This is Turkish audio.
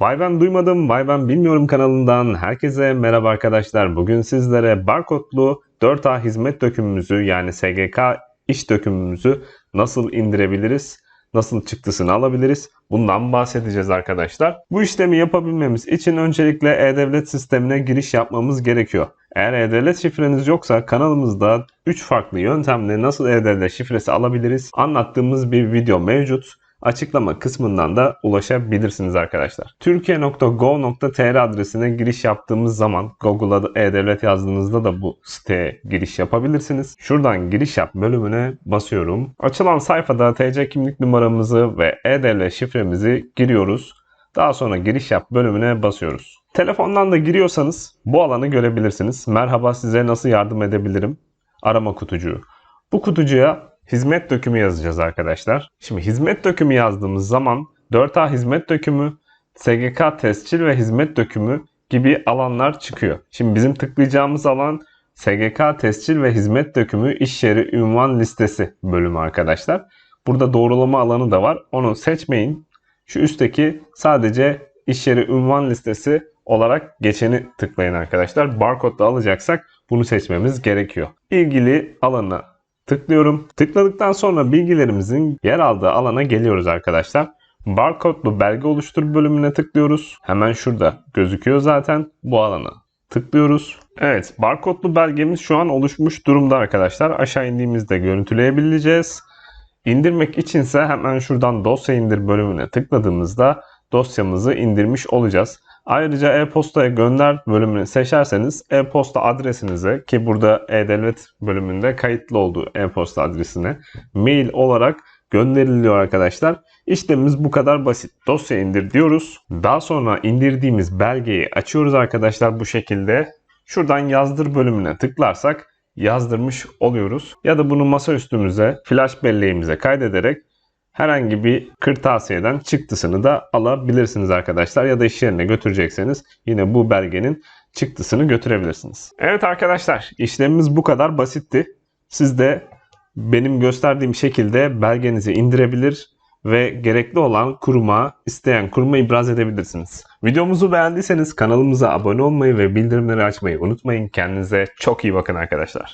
Vay ben duymadım, vay ben bilmiyorum kanalından herkese merhaba arkadaşlar. Bugün sizlere barkodlu 4A hizmet dökümümüzü yani SGK iş dökümümüzü nasıl indirebiliriz, nasıl çıktısını alabiliriz bundan bahsedeceğiz arkadaşlar. Bu işlemi yapabilmemiz için öncelikle E-Devlet sistemine giriş yapmamız gerekiyor. Eğer E-Devlet şifreniz yoksa kanalımızda 3 farklı yöntemle nasıl E-Devlet şifresi alabiliriz anlattığımız bir video mevcut. Açıklama kısmından da ulaşabilirsiniz arkadaşlar. Türkiye.gov.tr adresine giriş yaptığımız zaman Google'a e-devlet yazdığınızda da bu siteye giriş yapabilirsiniz. Şuradan giriş yap bölümüne basıyorum. Açılan sayfada TC kimlik numaramızı ve e-devlet şifremizi giriyoruz. Daha sonra giriş yap bölümüne basıyoruz. Telefondan da giriyorsanız bu alanı görebilirsiniz. Merhaba size nasıl yardım edebilirim? Arama kutucuğu. Bu kutucuğa hizmet dökümü yazacağız arkadaşlar. Şimdi hizmet dökümü yazdığımız zaman 4A hizmet dökümü, SGK tescil ve hizmet dökümü gibi alanlar çıkıyor. Şimdi bizim tıklayacağımız alan SGK tescil ve hizmet dökümü iş yeri ünvan listesi bölümü arkadaşlar. Burada doğrulama alanı da var. Onu seçmeyin. Şu üstteki sadece iş yeri ünvan listesi olarak geçeni tıklayın arkadaşlar. Barkodla alacaksak bunu seçmemiz gerekiyor. İlgili alanı tıklıyorum. Tıkladıktan sonra bilgilerimizin yer aldığı alana geliyoruz arkadaşlar. Barkodlu belge oluştur bölümüne tıklıyoruz. Hemen şurada gözüküyor zaten bu alana tıklıyoruz. Evet barkodlu belgemiz şu an oluşmuş durumda arkadaşlar. Aşağı indiğimizde görüntüleyebileceğiz. İndirmek içinse hemen şuradan dosya indir bölümüne tıkladığımızda dosyamızı indirmiş olacağız. Ayrıca e-postaya gönder bölümünü seçerseniz e-posta adresinize ki burada e-devlet bölümünde kayıtlı olduğu e-posta adresine mail olarak gönderiliyor arkadaşlar. İşlemimiz bu kadar basit. Dosya indir diyoruz. Daha sonra indirdiğimiz belgeyi açıyoruz arkadaşlar bu şekilde. Şuradan yazdır bölümüne tıklarsak yazdırmış oluyoruz. Ya da bunu masaüstümüze, flash belleğimize kaydederek herhangi bir kırtasiyeden çıktısını da alabilirsiniz arkadaşlar. Ya da iş yerine götürecekseniz yine bu belgenin çıktısını götürebilirsiniz. Evet arkadaşlar işlemimiz bu kadar basitti. Siz de benim gösterdiğim şekilde belgenizi indirebilir ve gerekli olan kuruma, isteyen kuruma ibraz edebilirsiniz. Videomuzu beğendiyseniz kanalımıza abone olmayı ve bildirimleri açmayı unutmayın. Kendinize çok iyi bakın arkadaşlar.